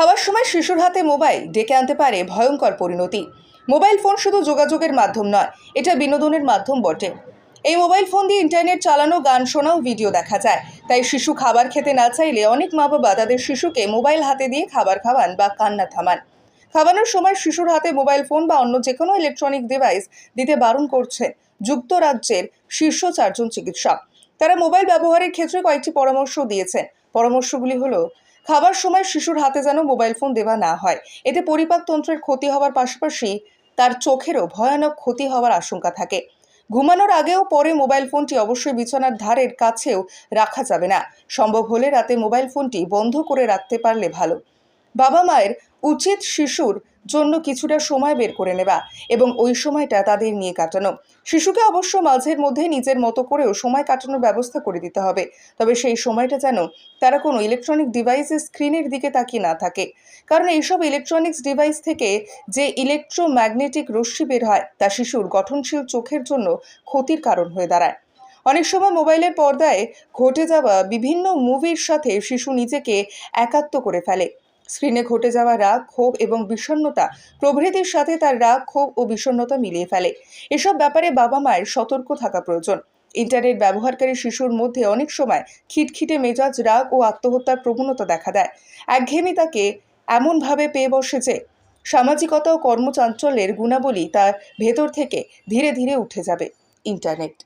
খাওয়ার সময় শিশুর হাতে মোবাইল ডেকে আনতে পারে ভয়ঙ্কর পরিণতি। মোবাইল ফোন শুধু যোগাযোগের মাধ্যম নয়, এটা বিনোদনের মাধ্যম বটে। এই মোবাইল ফোন দিয়ে ইন্টারনেট চালানো, গান শোনাও, ভিডিও দেখা যায়। তাই শিশু খাবার খেতে না চাইলে অনেক মা বাবা তাদের শিশুকে মোবাইল হাতে দিয়ে খাবার খাওয়ান বা কান্না থামান। খাওয়ানোর সময় শিশুর হাতে মোবাইল ফোন বা অন্য যে কোনো ইলেকট্রনিক ডিভাইস দিতে বারণ করছে যুক্তরাজ্যের শীর্ষ চারজন চিকিৎসক। তারা মোবাইল ব্যবহারের ক্ষেত্রে কয়েকটি পরামর্শ দিয়েছেন। পরামর্শগুলি হলো খাবার সময় শিশুর হাতে যেন মোবাইল ফোন দেওয়া না হয়। এতে পরিপাকতন্ত্রের ক্ষতি হওয়ার পাশাপাশি তার চোখেরও ভয়ানক ক্ষতি হওয়ার আশঙ্কা থাকে। ঘুমানোর আগেও পরে মোবাইল ফোনটি অবশ্যই বিছানার ধারের কাছেও রাখা যাবে না। সম্ভব হলে রাতে মোবাইল ফোনটি বন্ধ করে রাখতে পারলে ভালো। বাবা মায়ের উচিত শিশুর জন্য কিছুটা সময় বের করে নেওয়া এবং ওই সময়টা তাদের নিয়ে কাটানো। শিশুকে অবশ্য মাঝের মধ্যে নিজের মতো করেও সময় কাটানোর ব্যবস্থা করে দিতে হবে। তবে সেই সময়টা যেন তারা কোনো ইলেকট্রনিক ডিভাইসের স্ক্রিনের দিকে তাকিয়ে না থাকে। কারণ এইসব ইলেকট্রনিক্স ডিভাইস থেকে যে ইলেকট্রোম্যাগনেটিক রশ্মি বের হয়, তা শিশুর গঠনশীল চোখের জন্য ক্ষতির কারণ হয়ে দাঁড়ায়। অনেক সময় মোবাইলের পর্দায় ঘটে যাওয়া বিভিন্ন মুভির সাথে শিশু নিজেকে একাত্ম করে ফেলে। স্ক্রিনে ঘটে যাওয়া রাগ, ক্ষোভ এবং বিষণ্ণতা প্রভৃতির সাথে তার রাগ, ক্ষোভ ও বিষণ্ণতা মিলিয়ে ফেলে। এসব ব্যাপারে বাবা মায়ের সতর্ক থাকা প্রয়োজন। ইন্টারনেট ব্যবহারকারী শিশুর মধ্যে অনেক সময় খিটখিটে মেজাজ, রাগ ও আত্মহত্যার প্রবণতা দেখা দেয়। একঘেয়েমি তাকে এমনভাবে পেয়ে বসে যে সামাজিকতা ও কর্মচাঞ্চল্যের গুণাবলী তার ভেতর থেকে ধীরে ধীরে উঠে যাবে। ইন্টারনেট